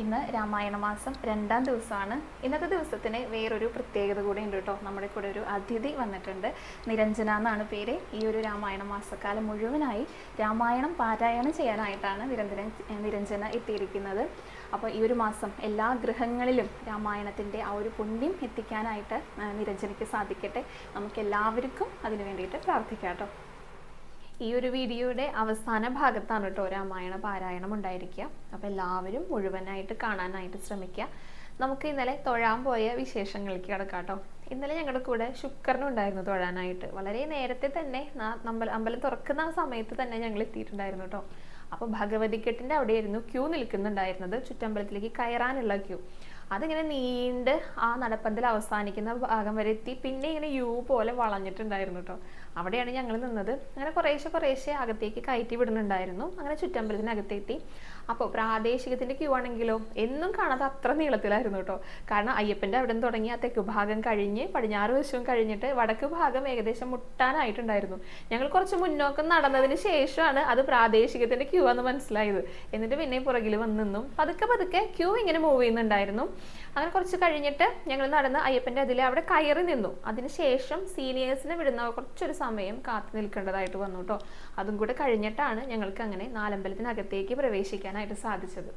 ഇന്ന് രാമായണ മാസം രണ്ടാം ദിവസമാണ്. ഇന്നത്തെ ദിവസത്തിന് വേറൊരു പ്രത്യേകത കൂടെ ഉണ്ട് കേട്ടോ. നമ്മുടെ കൂടെ ഒരു അതിഥി വന്നിട്ടുണ്ട്. നിരഞ്ജന എന്നാണ് പേര്. ഈ ഒരു രാമായണ മാസക്കാലം മുഴുവനായി രാമായണം പാരായണം ചെയ്യാനായിട്ടാണ് നിരഞ്ജന നിരഞ്ജന എത്തിയിരിക്കുന്നത്. അപ്പോൾ ഈ ഒരു മാസം എല്ലാ ഗൃഹങ്ങളിലും രാമായണത്തിന്റെ ആ ഒരു പുണ്യം എത്തിക്കാനായിട്ട് നിരഞ്ജനയ്ക്ക് സാധിക്കട്ടെ. നമുക്ക് എല്ലാവർക്കും അതിനു വേണ്ടിയിട്ട് പ്രാർത്ഥിക്കാം കേട്ടോ. ഈ ഒരു വീഡിയോയുടെ അവസാന ഭാഗത്താണ് കേട്ടോ രാമായണ പാരായണം ഉണ്ടായിരിക്കുക. അപ്പോൾ എല്ലാവരും മുഴുവനായിട്ട് കാണാനായിട്ട് ശ്രമിക്കുക. നമുക്ക് ഇന്നലെ തൊഴാൻ പോയ വിശേഷങ്ങളിലേക്ക് കിടക്കാം കേട്ടോ. ഇന്നലെ ഞങ്ങളുടെ കൂടെ ശുക്രനുണ്ടായിരുന്നു തൊഴാനായിട്ട്. വളരെ നേരത്തെ തന്നെ നമ്മൾ അമ്പലം തുറക്കുന്ന ആ സമയത്ത് തന്നെ ഞങ്ങൾ എത്തിയിട്ടുണ്ടായിരുന്നു കേട്ടോ. അപ്പോൾ ഭഗവതിക്കെട്ടിന്റെ അവിടെയായിരുന്നു ക്യൂ നിൽക്കുന്നുണ്ടായിരുന്നത്. ചുറ്റമ്പലത്തിലേക്ക് കയറാനുള്ള ക്യൂ. അതിങ്ങനെ നീണ്ട് ആ നടപ്പന്തൽ അവസാനിക്കുന്ന ഭാഗം വരെ എത്തി. പിന്നെ ഇങ്ങനെ യു പോലെ വളഞ്ഞിട്ടുണ്ടായിരുന്നു കേട്ടോ അവിടെയാണ് ഞങ്ങൾ നിന്നത്. അങ്ങനെ കുറേശ്ശെ കുറേശ്ശെ അകത്തേക്ക് കയറ്റി വിടുന്നുണ്ടായിരുന്നു. അങ്ങനെ ചുറ്റമ്പലത്തിനകത്തെത്തി. അപ്പോൾ പ്രാദേശികത്തിന്റെ ക്യൂ ആണെങ്കിലോ എന്നും കാണാതെ അത്ര നീളത്തിലായിരുന്നു കേട്ടോ. കാരണം അയ്യപ്പന്റെ അവിടെ നിന്ന് തുടങ്ങി ആ തെക്ക് ഭാഗം കഴിഞ്ഞ് പടിഞ്ഞാറ് വശവും കഴിഞ്ഞിട്ട് വടക്ക് ഭാഗം ഏകദേശം മുട്ടാനായിട്ടുണ്ടായിരുന്നു. ഞങ്ങൾ കുറച്ച് മുന്നോക്കം നടന്നതിന് ശേഷമാണ് അത് പ്രാദേശികത്തിന്റെ ക്യൂ ആണെന്ന് മനസ്സിലായത്. എന്നിട്ട് പിന്നെ പുറകിൽ വന്ന് നിന്നു പതുക്കെ പതുക്കെ ക്യൂ ഇങ്ങനെ മൂവ് ചെയ്യുന്നുണ്ടായിരുന്നു. അങ്ങനെ കുറച്ച് കഴിഞ്ഞിട്ട് ഞങ്ങൾ നടന്ന് അയ്യപ്പന്റെ അതിൽ അവിടെ കയറി നിന്നു. അതിനുശേഷം സീനിയേഴ്സിനെ വിടുന്ന കുറച്ചൊരു സമയം കാത്തു നിൽക്കേണ്ടതായിട്ട് വന്നു കേട്ടോ. അതും കൂടെ കഴിഞ്ഞിട്ടാണ് ഞങ്ങൾക്ക് അങ്ങനെ നാലമ്പലത്തിനകത്തേക്ക് പ്രവേശിക്കാനായിട്ട് സാധിച്ചത്.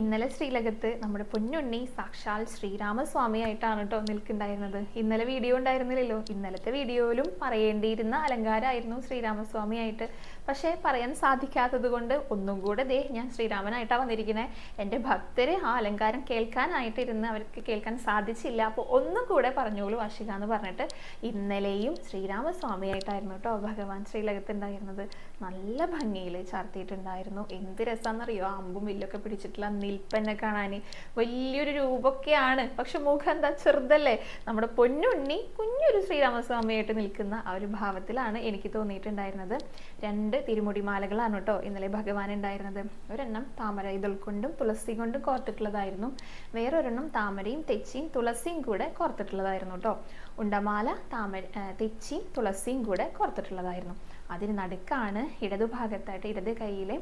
ഇന്നലെ ശ്രീലകത്ത് നമ്മുടെ പൊന്നുണ്ണി സാക്ഷാൽ ശ്രീരാമസ്വാമിയായിട്ടാണ് കേട്ടോ നിൽക്കുന്നുണ്ടായിരുന്നത്. ഇന്നലെ വീഡിയോ ഉണ്ടായിരുന്നില്ലല്ലോ. ഇന്നലത്തെ വീഡിയോയിലും പറയേണ്ടിയിരുന്ന അലങ്കാരമായിരുന്നു ശ്രീരാമസ്വാമിയായിട്ട്. പക്ഷേ പറയാൻ സാധിക്കാത്തത് കൊണ്ട് ഒന്നും കൂടെ ദേ ഞാൻ ശ്രീരാമനായിട്ടാണ് വന്നിരിക്കുന്നത് എന്റെ ഭക്തര് ആ അലങ്കാരം കേൾക്കാനായിട്ട് ഇരുന്ന് അവർക്ക് കേൾക്കാൻ സാധിച്ചില്ല. അപ്പോൾ ഒന്നും കൂടെ പറഞ്ഞോളൂ വാഷിക എന്ന് പറഞ്ഞിട്ട്. ഇന്നലെയും ശ്രീരാമസ്വാമിയായിട്ടായിരുന്നു കേട്ടോ ഭഗവാൻ ശ്രീലകത്തുണ്ടായിരുന്നത്. നല്ല ഭംഗിയിൽ ചാർത്തിയിട്ടുണ്ടായിരുന്നു. എന്ത് രസമെന്നറിയോ അമ്പും വില്ലൊക്കെ പിടിച്ചിട്ടുള്ള നിൽപ്പന്നെ കാണാൻ വലിയൊരു രൂപമൊക്കെയാണ് പക്ഷെ മുഖം എന്താ ചെറുതല്ലേ? നമ്മുടെ പൊന്നുണ്ണി കുഞ്ഞൊരു ശ്രീരാമസ്വാമിയായിട്ട് നിൽക്കുന്ന ആ ഒരു ഭാവത്തിലാണ് എനിക്ക് തോന്നിയിട്ടുണ്ടായിരുന്നത്. രണ്ട് തിരുമുടി മാലകളാണ് കേട്ടോ ഇന്നലെ ഭഗവാൻ ഉണ്ടായിരുന്നത്. ഒരെണ്ണം താമര ഇതൾ കൊണ്ടും തുളസി കൊണ്ടും കോർത്തിട്ടുള്ളതായിരുന്നു. വേറൊരെണ്ണം താമരയും തെച്ചിയും തുളസിയും കൂടെ കോർത്തിട്ടുള്ളതായിരുന്നു കേട്ടോ. ഉണ്ടമാല താമര തെച്ചിയും തുളസിയും കൂടെ കോർത്തിട്ടുള്ളതായിരുന്നു. അതിന് നടുക്കാണ് ഇടതുഭാഗത്തായിട്ട് ഇടത് കൈയിലെ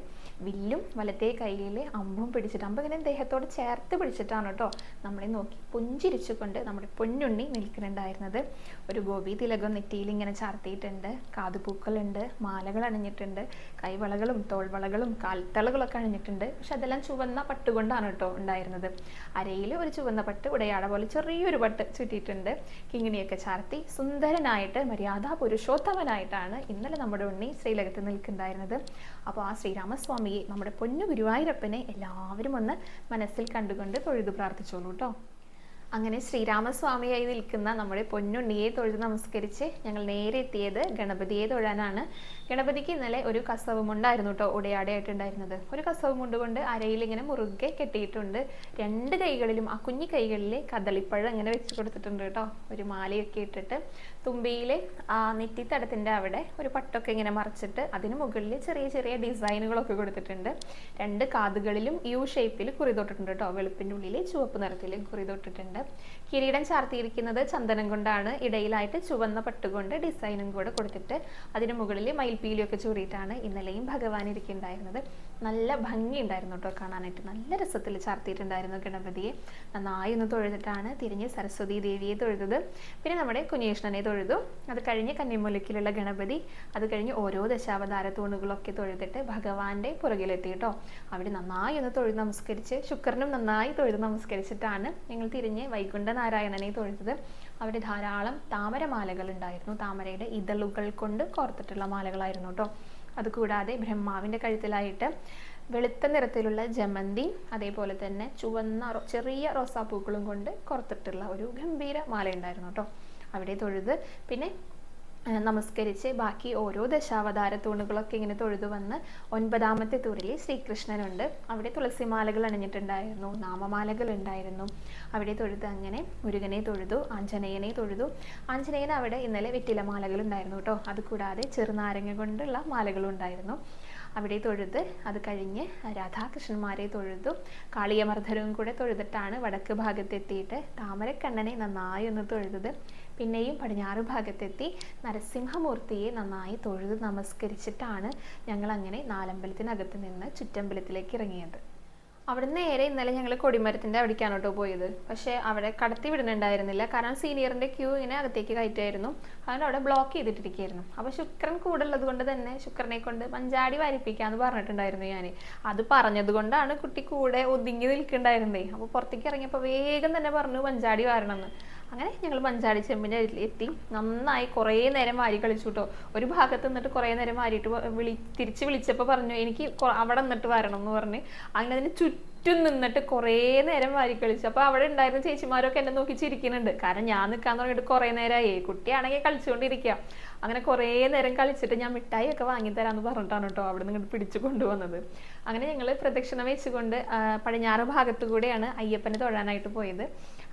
വില്ലും വലത്തേ കൈയിലെ അമ്പും പിടിച്ചിട്ട് അമ്പ് ഇങ്ങനെ ദേഹത്തോട് ചേർത്ത് പിടിച്ചിട്ടാണ് കേട്ടോ നമ്മളെ നോക്കി പുഞ്ചിരിച്ചുകൊണ്ട് നമ്മുടെ പൊന്നുണ്ണി നിൽക്കുന്നുണ്ടായിരുന്നത്. ഒരു ഗോപി തിലകം നെറ്റിയിൽ ഇങ്ങനെ ചാർത്തിയിട്ടുണ്ട്. കാതുപൂക്കളുണ്ട് മാലകൾ അണിഞ്ഞിട്ടുണ്ട് കൈവളകളും തോൾവളകളും കാൽത്തളകളൊക്കെ അണിഞ്ഞിട്ടുണ്ട്. പക്ഷെ അതെല്ലാം ചുവന്ന പട്ടുകൊണ്ടാണ് കേട്ടോ ഉണ്ടായിരുന്നത്. അരയിൽ ഒരു ചുവന്ന പട്ട് ഉടയാട പോലെ ചെറിയൊരു പട്ട് ചുറ്റിയിട്ടുണ്ട്. കിങ്ങിണിയൊക്കെ ചാർത്തി സുന്ദരനായിട്ട് മര്യാദാ പുരുഷോത്തമനായിട്ടാണ് ഇന്നലെ നമ്മുടെ ഉണ്ണി ശ്രീലകത്ത് നിൽക്കുന്നുണ്ടായിരുന്നത്. അപ്പോൾ ആ ശ്രീരാമസ്വാമിയെ നമ്മുടെ പൊന്നു ഗുരുവായൂരപ്പനെ എല്ലാവരും ഒന്ന് മനസ്സിൽ കണ്ടുകൊണ്ട് തൊഴുതു പ്രാർത്ഥിച്ചോളൂ കേട്ടോ അങ്ങനെ ശ്രീരാമസ്വാമിയായി നിൽക്കുന്ന നമ്മുടെ പൊന്നുണ്ണിയെ തൊഴുത് നമസ്കരിച്ച് ഞങ്ങൾ നേരെ എത്തിയത് ഗണപതിയെ തൊഴാനാണ്. ഗണപതിക്ക് ഇന്നലെ ഒരു കസവ് മുണ്ടായിരുന്നു കേട്ടോ ഉടയാടയായിട്ടുണ്ടായിരുന്നത് ഒരു കസവ് കൊണ്ട് അരയിൽ ഇങ്ങനെ മുറുകെ കെട്ടിയിട്ടുണ്ട്. രണ്ട് കൈകളിലും ആ കുഞ്ഞു കൈകളിൽ കദളിപ്പഴം ഇങ്ങനെ വെച്ച് കൊടുത്തിട്ടുണ്ട് കേട്ടോ ഒരു മാലയൊക്കെ ഇട്ടിട്ട്. തുമ്പിയിലെ ആ നെറ്റിത്തടത്തിന്റെ അവിടെ ഒരു പട്ടൊക്കെ ഇങ്ങനെ മറച്ചിട്ട് അതിന് മുകളിൽ ചെറിയ ചെറിയ ഡിസൈനുകളൊക്കെ കൊടുത്തിട്ടുണ്ട്. രണ്ട് കാതുകളിലും യു ഷേപ്പിൽ കുറി തൊട്ടിട്ടുണ്ട് കേട്ടോ വെളുപ്പിന്റെ ഉള്ളിൽ ചുവപ്പ് നിറത്തിൽ കുറി തൊട്ടിട്ടുണ്ട്. കിരീടം ചാർത്തിയിരിക്കുന്നത് ചന്ദനം കൊണ്ടാണ്. ഇടയിലായിട്ട് ചുവന്ന പട്ടുകൊണ്ട് ഡിസൈനും കൂടെ കൊടുത്തിട്ട് അതിന് മുകളിൽ മയിൽപ്പീലിയൊക്കെ ചൂടിയിട്ടാണ് ഇന്നലെയും ഭഗവാൻ ഇരിക്കുന്നുണ്ടായിരുന്നത്. നല്ല ഭംഗി ഉണ്ടായിരുന്നു കേട്ടോ കാണാനായിട്ട്. നല്ല രസത്തിൽ ചാർത്തിയിട്ടുണ്ടായിരുന്നു ഗണപതിയെ. നന്നായി ഒന്ന് തൊഴുതിട്ടാണ് തിരിഞ്ഞ് സരസ്വതി ദേവിയെ തൊഴുതത്. പിന്നെ നമ്മുടെ കുഞ്ഞേഷ്ണനെ തൊഴുതു. അത് കഴിഞ്ഞ് കന്നിമുലക്കിലുള്ള ഗണപതി അത് കഴിഞ്ഞ് ഓരോ ദശാവതാര തൂണുകളൊക്കെ തൊഴുതിട്ട് ഭഗവാന്റെ പുറകിലെത്തി കേട്ടോ. അവിടെ നന്നായി ഒന്ന് തൊഴുത് നമസ്കരിച്ച് ശുക്രനും നന്നായി തൊഴുത് നമസ്കരിച്ചിട്ടാണ് ഞങ്ങൾ തിരിഞ്ഞ് വൈകുണ്ഠ നാരായണനെ തൊഴുതത് അവിടെ ധാരാളം താമരമാലകൾ ഉണ്ടായിരുന്നു താമരയുടെ ഇതളുകൾ കൊണ്ട് കോർത്തിട്ടുള്ള മാലകളായിരുന്നു കേട്ടോ അതുകൂടാതെ ബ്രഹ്മാവിന്റെ കഴുത്തിലായിട്ട് വെളുത്ത നിറത്തിലുള്ള ജമന്തി അതേപോലെ തന്നെ ചുവന്ന ചെറിയ റോസാപ്പൂക്കളും കൊണ്ട് കോർത്തിട്ടുള്ള ഒരു ഗംഭീര മാല ഉണ്ടായിരുന്നു കേട്ടോ അവിടെ തൊഴുത് പിന്നെ നമസ്കരിച്ച് ബാക്കി ഓരോ ദശാവതാര തൂണുകളൊക്കെ ഇങ്ങനെ തൊഴുതു വന്ന് ഒൻപതാമത്തെ തൂണിൽ ശ്രീകൃഷ്ണനുണ്ട്. അവിടെ തുളസിമാലകൾ അണിഞ്ഞിട്ടുണ്ടായിരുന്നു നാമമാലകൾ ഉണ്ടായിരുന്നു. അവിടെ തൊഴുത് അങ്ങനെ മുരുകനെ തൊഴുതു ആഞ്ജനേയനെ തൊഴുതു. ആഞ്ജനേയൻ അവിടെ ഇന്നലെ വെറ്റില മാലകൾ ഉണ്ടായിരുന്നു കേട്ടോ. അതുകൂടാതെ ചെറുനാരങ്ങ കൊണ്ടുള്ള മാലകളും ഉണ്ടായിരുന്നു. അവിടെ തൊഴുത് അത് കഴിഞ്ഞ് രാധാകൃഷ്ണന്മാരെ തൊഴുതു. കാളിയമർദ്ധനവും കൂടെ തൊഴുതിട്ടാണ് വടക്ക് ഭാഗത്തെത്തിയിട്ട് താമരക്കണ്ണനെ നന്നായി ഒന്ന് തൊഴുതത്. പിന്നെയും പടിഞ്ഞാറ് ഭാഗത്തെത്തി നരസിംഹമൂർത്തിയെ നന്നായി തൊഴുത് നമസ്കരിച്ചിട്ടാണ് ഞങ്ങൾ അങ്ങനെ നാലമ്പലത്തിനകത്ത് നിന്ന് ചുറ്റമ്പലത്തിലേക്ക് ഇറങ്ങിയത്. അവിടെ നേരെ ഇന്നലെ ഞങ്ങൾ കൊടിമരത്തിന്റെ അവിടേക്കാണ് കേട്ടോ പോയത്. പക്ഷേ അവിടെ കടത്തി വിടുന്നുണ്ടായിരുന്നില്ല. കാരണം സീനിയറിന്റെ ക്യൂ ഇങ്ങനെ അകത്തേക്ക് കയറ്റായിരുന്നു അതുകൊണ്ട് അവിടെ ബ്ലോക്ക് ചെയ്തിട്ടിരിക്കുകയായിരുന്നു. അപ്പോൾ ശുക്രൻ കൂടുള്ളത് കൊണ്ട് തന്നെ ശുക്രനെ കൊണ്ട് മഞ്ചാടി വാരിപ്പിക്കാന്ന് പറഞ്ഞിട്ടുണ്ടായിരുന്നു ഞാൻ അത് പറഞ്ഞത് കൊണ്ടാണ് കുട്ടി കൂടെ ഒതുങ്ങി നിൽക്കുന്നുണ്ടായിരുന്നേ. അപ്പോൾ പുറത്തേക്ക് ഇറങ്ങിയപ്പോൾ വേഗം തന്നെ പറഞ്ഞു മഞ്ചാടി വാരണമെന്ന്. അങ്ങനെ ഞങ്ങൾ മഞ്ചാടി ചെമ്പിന്റെ എത്തി. നന്നായി കുറേ നേരം വാരി കളിച്ചു കേട്ടോ ഒരു ഭാഗത്ത് നിന്നിട്ട് കുറേ നേരം വാരിയിട്ട് വിളി തിരിച്ച് വിളിച്ചപ്പോൾ പറഞ്ഞു എനിക്ക് അവിടെ നിന്നിട്ട് വരണം എന്ന് പറഞ്ഞ്. അങ്ങനെ അതിന് ചുറ്റും നിന്നിട്ട് കുറേ നേരം വാരി കളിച്ചു. അപ്പോൾ അവിടെ ഉണ്ടായിരുന്ന ചേച്ചിമാരൊക്കെ എന്നെ നോക്കി ചിരിക്കുന്നുണ്ട്. കാരണം ഞാൻ നിൽക്കാൻ തുടങ്ങിയിട്ട് കുറേ നേരമായി കുട്ടിയാണെങ്കിൽ കളിച്ചുകൊണ്ടിരിക്കുക അങ്ങനെ കുറേ നേരം കളിച്ചിട്ട് ഞാൻ മിഠായി ഒക്കെ വാങ്ങിത്തരാമെന്ന് പറഞ്ഞിട്ടാണ് കേട്ടോ അവിടെ നിന്ന് പിടിച്ചു കൊണ്ടുവന്നത്. അങ്ങനെ ഞങ്ങൾ പ്രദക്ഷിണം വെച്ചുകൊണ്ട് പടിഞ്ഞാറ് ഭാഗത്തു കൂടെയാണ് അയ്യപ്പനെ തൊഴാനായിട്ട് പോയത്.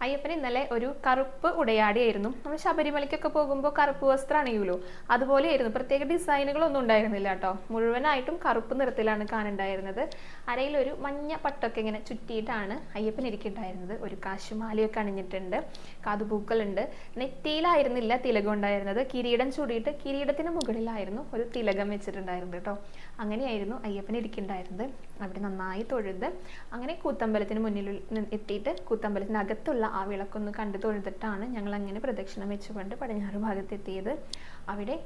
അയ്യപ്പൻ ഇന്നലെ ഒരു കറുപ്പ് ഉടയാടിയായിരുന്നു. നമ്മൾ ശബരിമലയ്ക്കൊക്കെ പോകുമ്പോൾ കറുപ്പ് വസ്ത്രം അതുപോലെ അതുപോലെയായിരുന്നു. പ്രത്യേക ഡിസൈനുകളൊന്നും ഉണ്ടായിരുന്നില്ല കേട്ടോ. മുഴുവനായിട്ടും കറുപ്പ് നിറത്തിലാണ് കാണുണ്ടായിരുന്നത്. അരയിലൊരു മഞ്ഞ പട്ടൊക്കെ ഇങ്ങനെ ചുറ്റിയിട്ടാണ് അയ്യപ്പൻ ഇരിക്കുന്നുണ്ടായിരുന്നത് ഒരു കാശുമാലയൊക്കെ അണിഞ്ഞിട്ടുണ്ട്. കാതുപൂക്കളുണ്ട്. നെറ്റിയിലായിരുന്നില്ല തിലകം ഉണ്ടായിരുന്നത്. കിരീടം ചൂടിയിട്ട് കിരീടത്തിന് മുകളിലായിരുന്നു ഒരു തിലകം വെച്ചിട്ടുണ്ടായിരുന്നത് കേട്ടോ. അങ്ങനെയായിരുന്നു അയ്യപ്പൻ ഇരിക്കുന്നുണ്ടായിരുന്നത് അവിടെ നന്നായി തൊഴുത് അങ്ങനെ കൂത്തമ്പലത്തിന് മുന്നിൽ എത്തിയിട്ട് കൂത്തമ്പലത്തിനകത്തുള്ള ആ വിളക്കൊന്ന് കണ്ടു തൊഴുതിട്ടാണ് ഞങ്ങൾ അങ്ങനെ പ്രദക്ഷിണം വെച്ചുകൊണ്ട് പടിഞ്ഞാറ് ഭാഗത്തെത്തിയത്. അവിടെ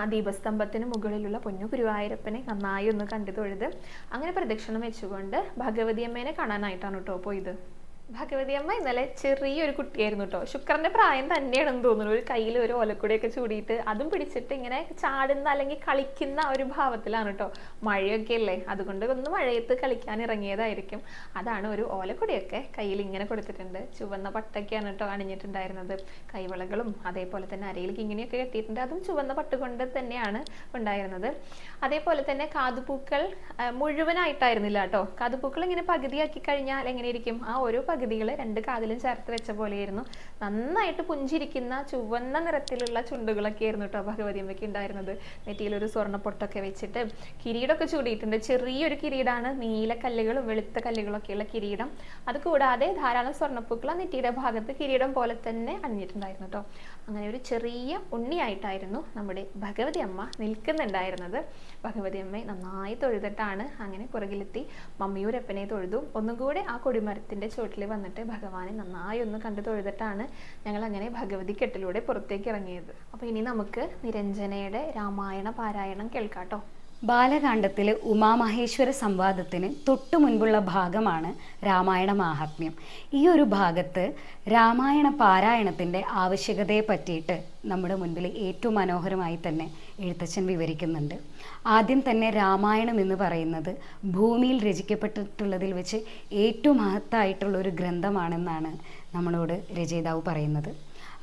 ആ ദീപസ്തംഭത്തിന് മുകളിലുള്ള പൊന്നു ഗുരുവായൂരപ്പനെ നന്നായി ഒന്ന് കണ്ടു തൊഴുത് അങ്ങനെ പ്രദക്ഷിണം വെച്ചുകൊണ്ട് ഭഗവതി അമ്മേനെ കാണാനായിട്ടാണ് കേട്ടോ പോയത്. ഭഗവതി അമ്മ ഇന്നലെ ചെറിയൊരു കുട്ടിയായിരുന്നു കേട്ടോ ശുക്രന്റെ പ്രായം തന്നെയാണെന്ന് തോന്നുന്നു. ഒരു കയ്യിൽ ഒരു ഓലക്കുടിയൊക്കെ ചൂടിയിട്ട് അതും പിടിച്ചിട്ട് ഇങ്ങനെ ചാടുന്ന അല്ലെങ്കിൽ കളിക്കുന്ന ഒരു ഭാവത്തിലാണ് കേട്ടോ മഴയൊക്കെ അല്ലേ? അതുകൊണ്ട് ഒന്ന് മഴയത്ത് കളിക്കാൻ ഇറങ്ങിയതായിരിക്കും. അതാണ് ഒരു ഓലക്കുടിയൊക്കെ കയ്യിൽ ഇങ്ങനെ കൊടുത്തിട്ടുണ്ട്. ചുവന്ന പട്ടൊക്കെയാണ് കേട്ടോ അണിഞ്ഞിട്ടുണ്ടായിരുന്നത്. കൈവളകളും അതേപോലെ തന്നെ അരയിലേക്ക് ഇങ്ങനെയൊക്കെ കെട്ടിയിട്ടുണ്ട്. അതും ചുവന്ന പട്ട് കൊണ്ട് തന്നെയാണ് ഉണ്ടായിരുന്നത്. അതേപോലെ തന്നെ കാതുപൂക്കൾ മുഴുവനായിട്ടായിരുന്നില്ല കേട്ടോ കാതുപൂക്കൾ ഇങ്ങനെ പകുതിയാക്കി കഴിഞ്ഞാൽ എങ്ങനെയിരിക്കും? ആ ഓരോ പകുതികൾ രണ്ട് കാതിലും ചേർത്ത് വെച്ച പോലെയായിരുന്നു. നന്നായിട്ട് പുഞ്ചിരിക്കുന്ന ചുവന്ന നിറത്തിലുള്ള ചുണ്ടുകളൊക്കെ ആയിരുന്നു കേട്ടോ ഭഗവതി അമ്മയ്ക്ക് ഉണ്ടായിരുന്നത്. നെറ്റിയിൽ ഒരു സ്വർണ പൊട്ടൊക്കെ വെച്ചിട്ട് കിരീടമൊക്കെ ചൂടിയിട്ടുണ്ട്. ചെറിയൊരു കിരീടാണ്. നീല കല്ലുകളും വെളുത്ത കല്ലുകളൊക്കെയുള്ള കിരീടം. അതുകൂടാതെ ധാരാളം സ്വർണപ്പൂക്കൾ നെറ്റിയുടെ ഭാഗത്ത് കിരീടം പോലെ തന്നെ അണിഞ്ഞിട്ടുണ്ടായിരുന്നു കേട്ടോ അങ്ങനെ ഒരു ചെറിയ ഉണ്ണിയായിട്ടായിരുന്നു നമ്മുടെ ഭഗവതി അമ്മ നിൽക്കുന്നുണ്ടായിരുന്നത്. ഭഗവതി അമ്മയെ നന്നായി തൊഴുതിട്ടാണ് അങ്ങനെ പുറകിലെത്തി. മമ്മിയൂരപ്പനെ തൊഴുതു. ഒന്നും കൂടെ ആ കൊടിമരത്തിന്റെ ചുവട്ടിൽ വന്നിട്ട് ഭഗവാനെ നന്നായി ഒന്ന് കണ്ടു തൊഴുതിട്ടാണ് ഞങ്ങൾ അങ്ങനെ ഭഗവതി കെട്ടിലൂടെ പുറത്തേക്ക് ഇറങ്ങിയത്. അപ്പോൾ ഇനി നമുക്ക് നിരഞ്ജനയുടെ രാമായണ പാരായണം കേൾക്കാട്ടോ. ബാലകാണ്ഡത്തിലെ ഉമാമഹേശ്വര സംവാദത്തിന് തൊട്ടു മുൻപുള്ള ഭാഗമാണ് രാമായണ മാഹാത്മ്യം. ഈ ഒരു ഭാഗത്ത് രാമായണ പാരായണത്തിന്റെ ആവശ്യകതയെ പറ്റിയിട്ട് നമ്മുടെ മുൻപിൽ ഏറ്റവും മനോഹരമായി തന്നെ എഴുത്തച്ഛൻ വിവരിക്കുന്നുണ്ട്. ആദ്യം തന്നെ രാമായണം എന്ന് പറയുന്നത് ഭൂമിയിൽ രചിക്കപ്പെട്ടിട്ടുള്ളതിൽ വെച്ച് ഏറ്റവും മഹത്തായിട്ടുള്ള ഒരു ഗ്രന്ഥമാണെന്നാണ് നമ്മളോട് രചയിതാവ് പറയുന്നത്.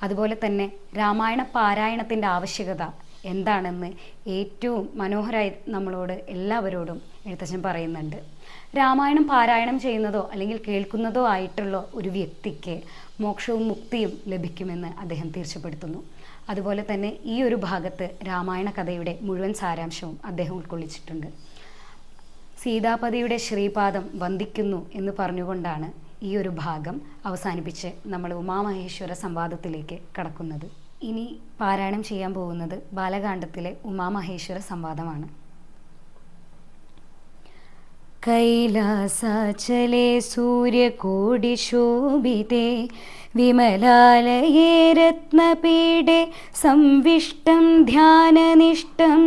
അതുപോലെ തന്നെ രാമായണ പാരായണത്തിന്റെ ആവശ്യകത എന്താണെന്ന് ഏറ്റവും മനോഹരമായി നമ്മളോട് എല്ലാവരോടും എഴുത്തച്ഛൻ പറയുന്നുണ്ട്. രാമായണം പാരായണം ചെയ്യുന്നതോ അല്ലെങ്കിൽ കേൾക്കുന്നതോ ആയിട്ടുള്ള ഒരു വ്യക്തിക്ക് മോക്ഷവും മുക്തിയും ലഭിക്കുമെന്ന് അദ്ദേഹം തീർച്ചപ്പെടുത്തുന്നു. അതുപോലെ തന്നെ ഈ ഒരു ഭാഗത്ത് രാമായണ കഥയുടെ മുഴുവൻ സാരാംശവും അദ്ദേഹം ഉൾക്കൊള്ളിച്ചിട്ടുണ്ട്. സീതാപതിയുടെ ശ്രീപാദം വന്ദിക്കുന്നു എന്ന് പറഞ്ഞുകൊണ്ടാണ് ഈ ഒരു ഭാഗം അവസാനിപ്പിച്ച് നമ്മൾ ഉമാമഹേശ്വര സംവാദത്തിലേക്ക് കടക്കുന്നത്. ഇനി പാരായണം ചെയ്യാൻ പോകുന്നത് ബാലകാണ്ഡത്തിലെ ഉമാമഹേശ്വര സംവാദമാണ്. കൈലാസചലെ സൂര്യകോടി ശോഭിതേ വിമലാലയേ രത്നപീഠേ സംവിഷ്ടം ധ്യാനനിഷ്ടം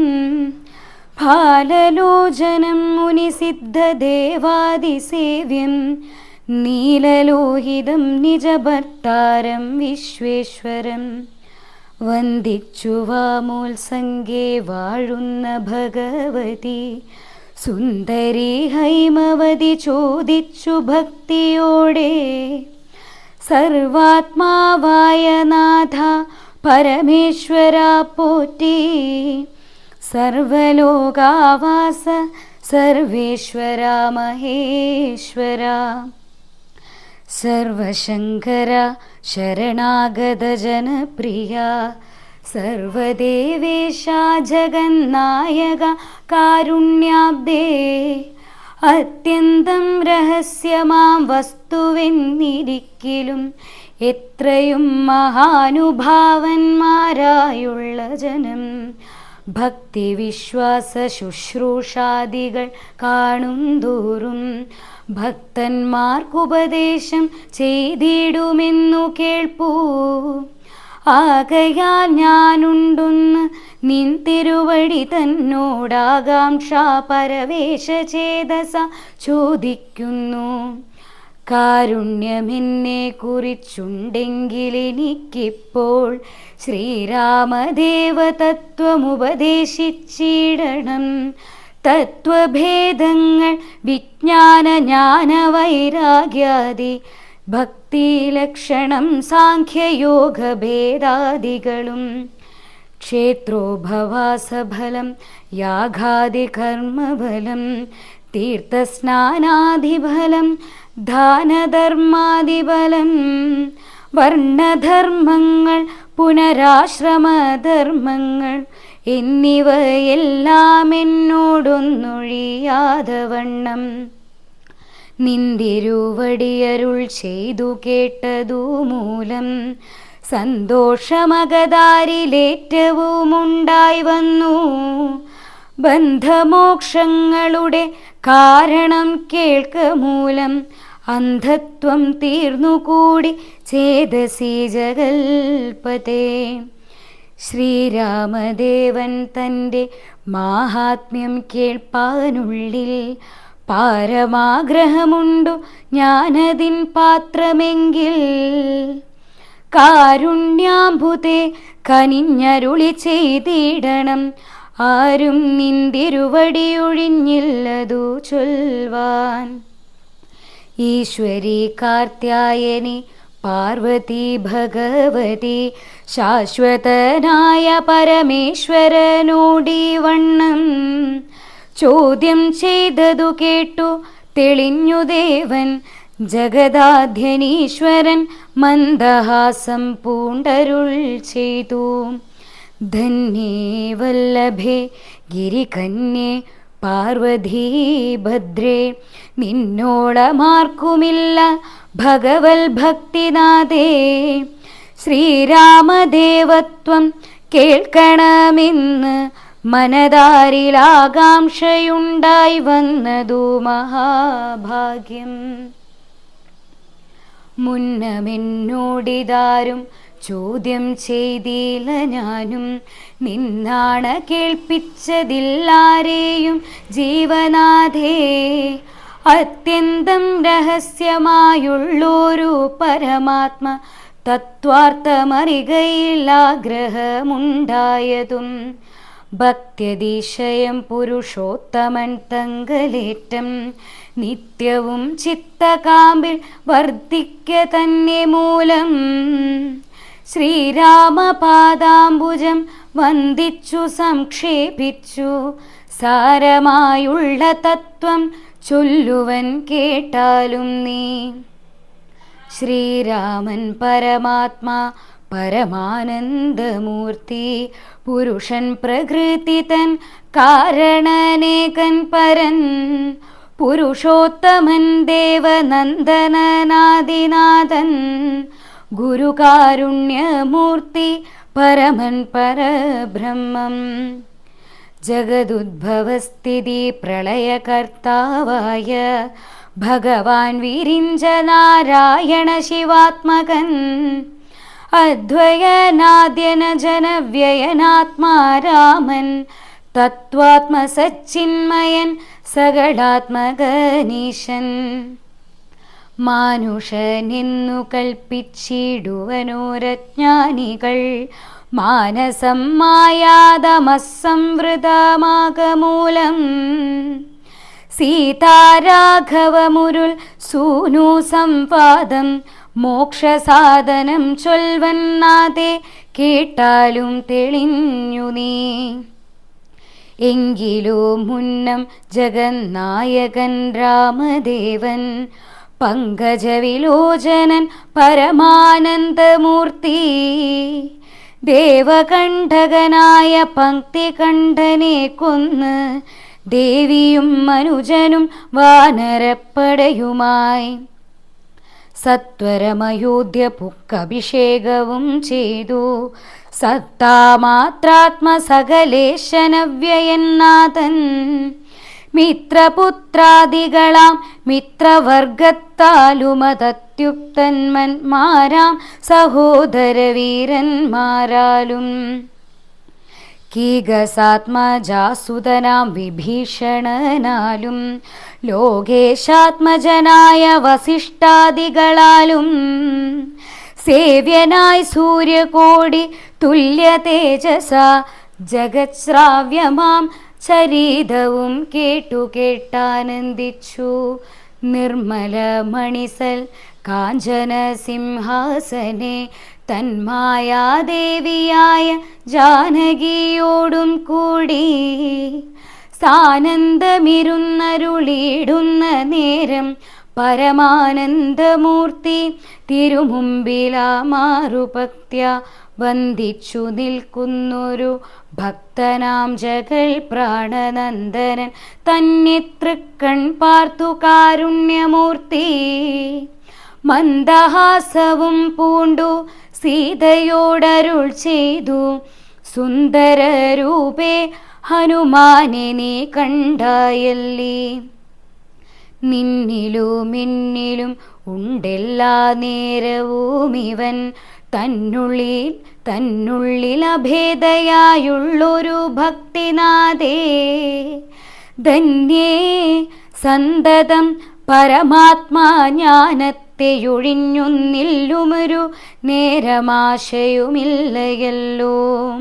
ഫാലലോചനം മുനിസിദ്ധദേവാദിസേവ്യം നീലലോഹിതം നിജഭർത്താരം വിശ്വേശ്വരം. വന്ദിച്ചു വാമോത്സംഗേ വാഴുന്ന ഭഗവതി. സുന്ദരി ഹൈമവതി ചോദിച്ചു ഭക്തിയോടെ. സർവാത്മാവായ നാഥ പരമേശ്വര പോറ്റി. സർവലോകാവാസ സർവേശ്വര മഹേശ്വര. സർവശങ്കര ശരണാഗത ജനപ്രിയ സർവദേവേശ ജഗന്നായക കാരുണ്യാബ്ദേ. അത്യന്തം രഹസ്യമാം വസ്തുവെന്നിരിക്കലും എത്രയും മഹാനുഭാവന്മാരായുള്ള ജനം. ഭക്തി വിശ്വാസ ശുശ്രൂഷാദികൾ കാണും തോറും ഭക്തന്മാർക്കുപദേശം ചെയ്തിടുമെന്നു കേൾപ്പൂ. ആകയാൽ ഞാനുണ്ടെന്ന് നിൻ തിരുവടി തന്നോടാകാംക്ഷ പരവേശ ചേതസ ചോദിക്കുന്നു. കാരുണ്യമെന്നെ കുറിച്ചുണ്ടെങ്കിൽ എനിക്കിപ്പോൾ ശ്രീരാമദേവ തത്വമുപദേശിച്ചിടണം തത്വഭേദങ്ങൾ വിജ്ഞാന ജ്ഞാന വൈരാഗ്യാദി ഭക്തിലക്ഷണം സാഖ്യയോഗഭേദാദികളും ക്ഷേത്രോഭവാസഫലം യാഗാദികർമ്മഫലം തീർത്ഥസ്നാനാദിഫലം ദാനധർമാദിഫലം വർണധർമ്മങ്ങൾ പുനരാശ്രമധർമ്മങ്ങൾ എന്നിവയെല്ലാം എന്നോടൊന്നൊഴിയാതെ വണ്ണം നിന്തിരുവടിയരുൾ ചെയ്തു കേട്ടതു മൂലം സന്തോഷമകതാരിലേറ്റവും ഉണ്ടായി വന്നു. ബന്ധമോക്ഷങ്ങളുടെ കാരണം കേൾക്ക മൂലം അന്ധത്വം തീർന്നുകൂടി ചേതസി ജഗൽപതേ. ശ്രീരാമദേവൻ തന്റെ മാഹാത്മ്യം കേൾപ്പാനുള്ളിൽ പാരമാഗ്രഹമുണ്ടു ഞാനതിൻ പാത്രമെങ്കിൽ. കാരുണ്യാംബുതേ കനിഞ്ഞരുളി ചെയ്തിടണം. ആരും നിന്തിരുവടിയൊഴിഞ്ഞില്ലതു ചൊൽവാൻ. ഈശ്വരീ കാർത്യായനി പാർവതി ഭഗവതി ശാശ്വതനായ പരമേശ്വരനോടി വണ്ണം. ചോദ്യം ചെയ്തതു കേട്ടു തെളിഞ്ഞു ദേവൻ. ജഗദാധ്യനീശ്വരൻ മന്ദഹാസം പൂണ്ടരുൾ ചെയ്തു. ധന്യേ വല്ലഭേ ഗിരികന്യേ പാർവതീ ഭദ്രേ നിന്നോളമാർക്കുമില്ല ഭഗവൽ ഭക്തിനാഥേ ശ്രീരാമദേവത്വം കേൾക്കണമെന്ന് മനതാരിലാകാംക്ഷയുണ്ടായി വന്നതു മഹാഭാഗ്യം. മുന്നമെന്നോടിതാരും ചോദ്യം ചെയ്തില്ല ഞാനും. നിന്നാണ് കേൾപ്പിച്ചതില്ലാരെയും ജീവനാഥേ. അത്യന്തം രഹസ്യമായുള്ളൊരു പരമാത്മ തത്വാർത്ഥമറികയിൽ ആഗ്രഹമുണ്ടായതും ഭക്ത്യതിശയം പുരുഷോത്തമൻ തങ്കലേറ്റം നിത്യവും ചിത്തകാമ്പിൽ വർദ്ധിക്ക തന്നെ മൂലം ശ്രീരാമപാദാംബുജം വന്ദിച്ചു സംക്ഷേപിച്ചു. സാരമായുള്ള തത്വം ചൊല്ലുവൻ കേട്ടാലും നീ. ശ്രീരാമൻ പരമാത്മാ പരമാനന്ദമൂർത്തി. പുരുഷൻ പ്രകൃതി തൻ കാരണനേകൻ പരൻ. പുരുഷോത്തമൻ ദേവനന്ദനനാദിനാഥൻ. ഗുരുകാരുണ്യമൂർത്തി പരമൻ പരബ്രഹ്മം. ജഗദുദ്ഭവസ്ഥിതി പ്രളയകർത്താവായ ഭഗവാൻ വിരിഞ്ച നാരായണ ശിവാത്മകൻ അദ്വയനാദ്യന ജനവ്യയനാത്മാരാമൻ തത്വാത്മസച്ചിന്മയൻ സകളാത്മകനീശൻ മാനുഷനെന്നു കൽപ്പിച്ചിടുവനോരജ്ഞാനികൾ. മാനസം മായാതമസംവൃതമാകമൂലം. സീതാരാഘവമുരുൾ സൂനു സംവാദം. മോക്ഷസാധനം ചൊൽവന്നാതെ കേട്ടാലും തെളിഞ്ഞു നീ. എങ്കിലോ മുന്നം ജഗന്നായകൻ രാമദേവൻ. പങ്കജവിലോചനൻ പരമാനന്ദമൂർത്തി. ദേവകണ്ഠകനായ പങ്ക്തികണ്ഠനെ കൊന്ന് ദേവിയും മനുജനും വാനരപ്പടയുമായി. സത്വരമയോധ്യ പുക്കഭിഷേകവും ചെയ്തു. സത്താമാത്രാത്മസകലേശനവ്യയന്നാഥൻ മിത്രപുത്രാദികളാം മിത്രവർഗത്താലുമതത്യുക്തന്മന്മാരാം സഹോദരവീരന്മാരാലും. കീകസാത്മജാസുതനാം വിഭീഷണനാലും ലോകേശാത്മജനായ വസിഷ്ഠാദികളാലും. സേവ്യനായി സൂര്യകോടി തുല്യ തേജസ ജഗത്ശ്രാവ്യമാം ചരീതവും കേട്ടു കേട്ടാനന്ദിച്ചു. നിർമ്മല മണിസൽ കാഞ്ചന സിംഹാസനെ തന്മായാദേവിയായ ജാനകിയോടും കൂടി സാനന്ദമിരുന്നരുളിയിടുന്ന നേരം പരമാനന്ദമൂർത്തി തിരുമുമ്പിലാ മാറുഭക്ത്യ വന്ദിച്ചു നിൽക്കുന്നൊരു ഭക്തനാം ജഗൽ പ്രാണനന്ദനൻ തന്നെ തൃക്കൺ പാർത്തു കാരുണ്യമൂർത്തി. മന്ദഹാസവും പൂണ്ടു സീതയോടരുൾ ചെയ്തു. സുന്ദരരൂപേ ഹനുമാനെ നീ കണ്ടായല്ലേ. നിന്നിലും മിന്നിലും ഉണ്ടെല്ലാ നേരവും ഇവൻ. തന്നുള്ളിൽ തന്നുള്ളിൽ അഭേദയായുള്ളൊരു ഭക്തിനാഥേ. ധന്യേ സന്തതം പരമാത്മാ ജ്ഞാനത്തെയൊഴിഞ്ഞൊന്നില്ലുമൊരു നേരമാശയുമില്ലയല്ലോ.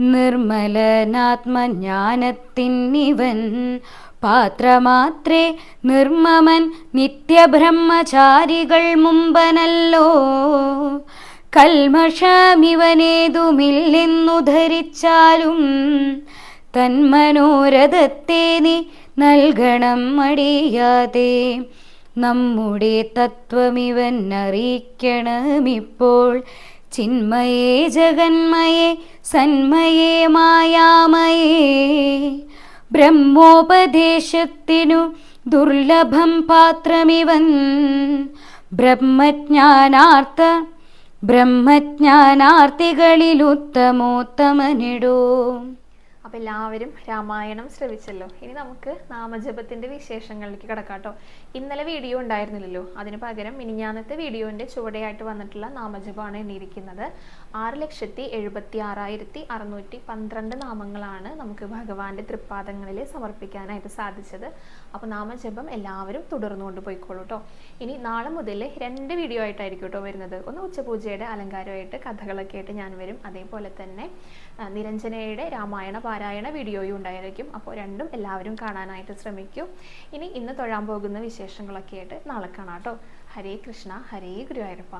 നിർമ്മലനാത്മജ്ഞാനത്തിനിവൻ പാത്രമാത്രേ നിർമ്മമൻ നിത്യബ്രഹ്മചാരികൾ മുമ്പനല്ലോ. കൽമഷമിവനേതുമില്ലെന്നു ധരിച്ചാലും തന്മനോരഥത്തെ നീ നൽകണം മടിയാതെ. നമ്മുടെ തത്വമിവൻ അറിയിക്കണമിപ്പോൾ ചിന്മയേ ജഗന്മയേ സന്മയേ മായാമയേ. ബ്രഹ്മോപദേശത്തിനു ദുർലഭം പാത്രമിവൻ. ബ്രഹ്മജ്ഞാനാർത്ഥ ബ്രഹ്മജ്ഞാനാർത്ഥികളിലുത്തമോത്തമനിടോ. അപ്പോൾ എല്ലാവരും രാമായണം ശ്രവിച്ചല്ലോ. ഇനി നമുക്ക് നാമജപത്തിന്റെ വിശേഷങ്ങളിലേക്ക് കിടക്കാട്ടോ. ഇന്നലെ വീഡിയോ ഉണ്ടായിരുന്നില്ലല്ലോ. അതിന് പകരം മിനിഞ്ഞാന്നത്തെ വീഡിയോന്റെ ചുവടെയായിട്ട് വന്നിട്ടുള്ള നാമജപമാണ് എണ്ണിയിരിക്കുന്നത് ആറ് ലക്ഷത്തി എഴുപത്തി ആറായിരത്തി അറുന്നൂറ്റി പന്ത്രണ്ട് നാമങ്ങളാണ് നമുക്ക് ഭഗവാന്റെ തൃപ്പാദങ്ങളിൽ സമർപ്പിക്കാനായിട്ട് സാധിച്ചത്. അപ്പോൾ നാമജപം എല്ലാവരും തുടർന്നുകൊണ്ട് പോയിക്കോളൂ കേട്ടോ ഇനി നാളെ മുതൽ രണ്ട് വീഡിയോ ആയിട്ടായിരിക്കും കേട്ടോ വരുന്നത്. ഒന്ന് ഉച്ചപൂജയുടെ അലങ്കാരമായിട്ട് കഥകളൊക്കെ ആയിട്ട് ഞാൻ വരും. അതേപോലെ തന്നെ നിരഞ്ജനയുടെ രാമായണ പാരായണ വീഡിയോയും ഉണ്ടായിരിക്കും. അപ്പോൾ രണ്ടും എല്ലാവരും കാണാനായിട്ട് ശ്രമിക്കും. ഇനി ഇന്ന് തൊഴാൻ പോകുന്ന വിശേഷങ്ങളൊക്കെ ആയിട്ട് നാളെ കാണാം കേട്ടോ ഹരേ കൃഷ്ണ ഹരേ ഗുരുവായൂരപ്പ.